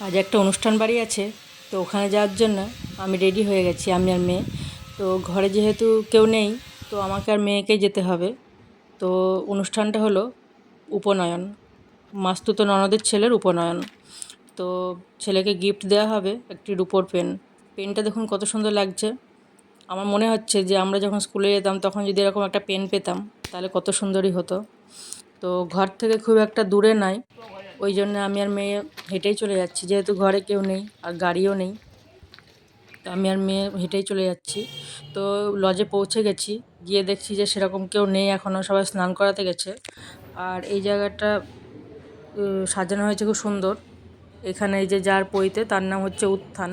আজ একটা অনুষ্ঠান বাড়ি আছে, তো ওখানে যাওয়ার জন্য আমি রেডি হয়ে গেছি, আমি আর মেয়ে। তো ঘরে যেহেতু কেউ নেই, তো আমাকে আর মেয়েকেই যেতে হবে। তো অনুষ্ঠানটা হলো উপনয়ন। মাস্তুতো ননদের ছেলের উপনয়ন। তো ছেলেকে গিফট দেওয়া হবে একটি রুপোর পেন। পেনটা দেখুন কত সুন্দর লাগছে। আমার মনে হচ্ছে যে আমরা যখন স্কুলে যেতাম, তখন যদি এরকম একটা পেন পেতাম, তাহলে কত সুন্দরই হতো। তো ঘর থেকে খুব একটা দূরে নাই। ওই জন্য আমি আর মেয়ে হেঁটেই চলে যাচ্ছি। যেহেতু ঘরে কেউ নেই আর গাড়িও নেই, তো আমি আর মেয়ে হেঁটেই চলে যাচ্ছি। তো লজে পৌঁছে গেছি, গিয়ে দেখছি যে সেরকম কেউ নেই এখনও সবাই স্নান করাতে গেছে। আর এই জায়গাটা সাজানো হয়েছে খুব সুন্দর। এখানে এই যে যার পইতে তার নাম হচ্ছে উত্থান।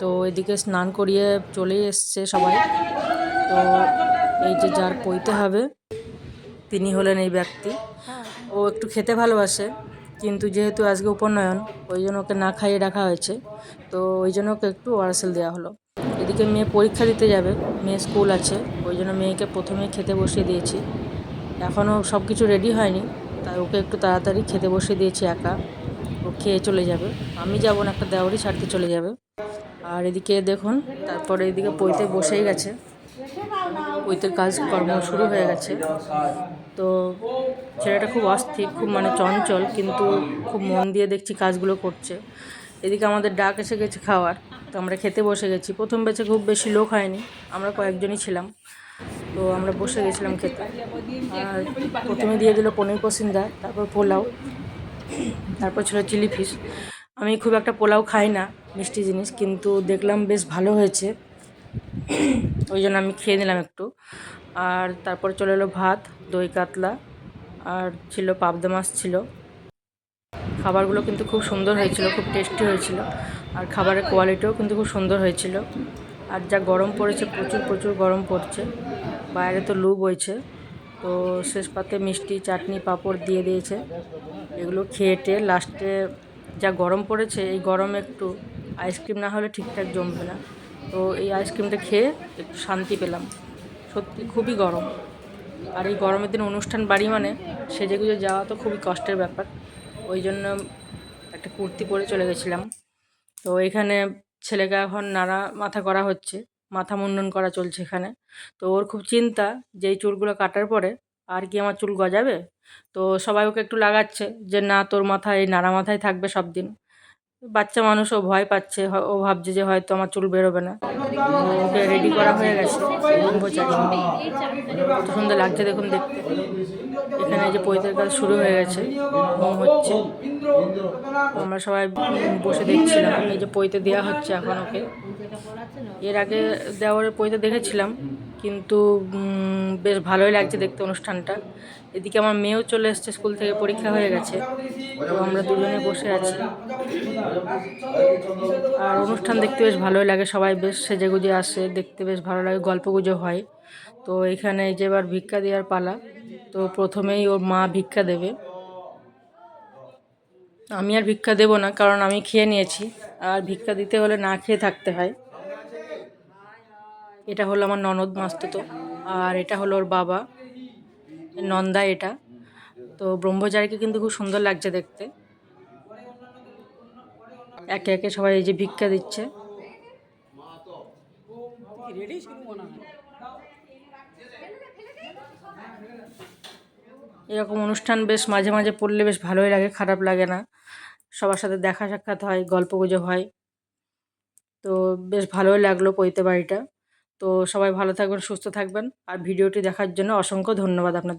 তো এদিকে স্নান করিয়ে চলেই এসছে সবাই। তো এই যে যার পইতে হবে, তিনি হলেন এই ব্যক্তি। ও একটু খেতে ভালোবাসে। কিন্তু যেহেতু আজকে উপনয়ন, ওই জন্য ওকে না খাইয়ে রাখা হয়েছে। তো ওই জন্য ওকে একটু ওয়ারসেল দেওয়া হলো। এদিকে মেয়ে পরীক্ষা দিতে যাবে, মেয়ে স্কুল আছে, ওই জন্য মেয়েকে প্রথমেই খেতে বসিয়ে দিয়েছি। এখনও সব কিছু রেডি হয়নি, তাই ওকে একটু তাড়াতাড়ি খেতে বসিয়ে দিয়েছি একা। ও খেয়ে চলে যাবে। আমি যাব না, একটা দেওয়ারই ছাড়তে চলে যাবে। আর এদিকে দেখুন, তারপরে এদিকে পইতে বসেই গেছে। পইতের কাজ কর্ম শুরু হয়ে গেছে। তো ছেলেটা খুব অস্থির, খুব মানে চঞ্চল, কিন্তু খুব মন দিয়ে দেখছি কাজগুলো করছে। এদিকে আমাদের ডাক এসে গেছে খাওয়ার, তো আমরা খেতে বসে গেছি। প্রথম ব্যাচে খুব বেশি লোক হয়নি, আমরা কয়েকজনই ছিলাম। তো আমরা বসে গেছিলাম খেতে। আর প্রথমে দিয়ে দিল পনির পসিন্দা তারপর পোলাও, তারপর ছিল চিলি ফিশ। আমি খুব একটা পোলাও খাই না, মিষ্টি জিনিস, কিন্তু দেখলাম বেশ ভালো হয়েছে। ওই জন্য আমি খেয়ে নিলাম একটু। আর তারপর চলে এলো ভাত, দই কাতলা আর ছিল পাবদা মাছ ছিল। খাবারগুলো কিন্তু খুব সুন্দর হয়েছিল, খুব টেস্টি হয়েছিল। আর খাবারের কোয়ালিটিও কিন্তু খুব সুন্দর হয়েছিল। আর যা গরম পড়েছে, প্রচুর প্রচুর গরম পড়ছে। বাইরে তো লু বইছে। তো শেষ পাতে মিষ্টি, চাটনি, পাঁপড় দিয়ে দিয়েছে। এগুলো খেয়ে টেয়ে লাস্টে যা গরম পড়েছে, এই গরমে একটু আইসক্রিম না হলে ঠিকঠাক জমবে না। তো এই আইসক্রিমটা খেয়ে একটু শান্তি পেলাম। সত্যি খুবই গরম। আর এই গরমের দিন অনুষ্ঠান বাড়ি মানে সেজে গুজে যাওয়া তো খুবই কষ্টের ব্যাপার। ওই জন্য একটা কুর্তি পরে চলে গেছিলাম। তো এখানে ছেলেকে এখন নাড়া মাথা করা হচ্ছে, মাথা মুন্ডন করা চলছে এখানে। তো ওর খুব চিন্তা যে এই চুলগুলো কাটার পরে আর কি আমার চুল গজাবে? তো সবাই ওকে একটু লাগাচ্ছে যে, না, তোর মাথায় নাড়া মাথায় থাকবে সব দিন বাচ্চা মানুষ ও ভয় পাচ্ছে ও ভাবছে যে হয়তো আমার চুল বেরোবে না। ওকে রেডি করা হয়ে গেছে। কত সুন্দর লাগছে দেখুন দেখতে এখানে যে পৈতের কাজ শুরু হয়ে গেছে হোম হচ্ছে। আমরা সবাই বসে দেখছিলাম, এই যে পৈতে দেওয়া হচ্ছে এখন ওকে। এর আগে দেওয়ার পৈতে দেখেছিলাম। কিন্তু বেশ ভালোই লাগছে দেখতে অনুষ্ঠানটা। এদিকে আমার মেয়েও চলে এসছে স্কুল থেকে, পরীক্ষা হয়ে গেছে। তো আমরা দুজনে বসে আছি। আর অনুষ্ঠান দেখতে বেশ ভালোই লাগে, সবাই বেশ সেজে গুজে আসে, দেখতে বেশ ভালো লাগে গল্প গুজব হয়। তো এখানে যে এবার ভিক্ষা দেওয়ার পালা, তো প্রথমেই ওর মা ভিক্ষা দেবে। আমি আর ভিক্ষা দেবো না, কারণ আমি খেয়ে নিয়েছি। আর ভিক্ষা দিতে হলে না খেয়ে থাকতে হয়। এটা হলো আমার ননদ মাস্তুতো আর এটা হলো ওর বাবা। নন্দা এটা। তো ব্রহ্মচারীকে কিন্তু খুব সুন্দর লাগছে দেখতে। একে একে সবাই এই যে ভিক্ষা দিচ্ছে। এরকম অনুষ্ঠান বেশ মাঝে মাঝে পড়লে বেশ ভালোই লাগে, খারাপ লাগে না। সবার সাথে দেখা সাক্ষাৎ হয়, গল্প গুজব হয়। তো বেশ ভালোই লাগল পৈতে বাড়িটা। তো সবাই ভালো থাকবেন সুস্থ থাকবেন। আর ভিডিওটি দেখার জন্য অসংখ্য ধন্যবাদ আপনাদের।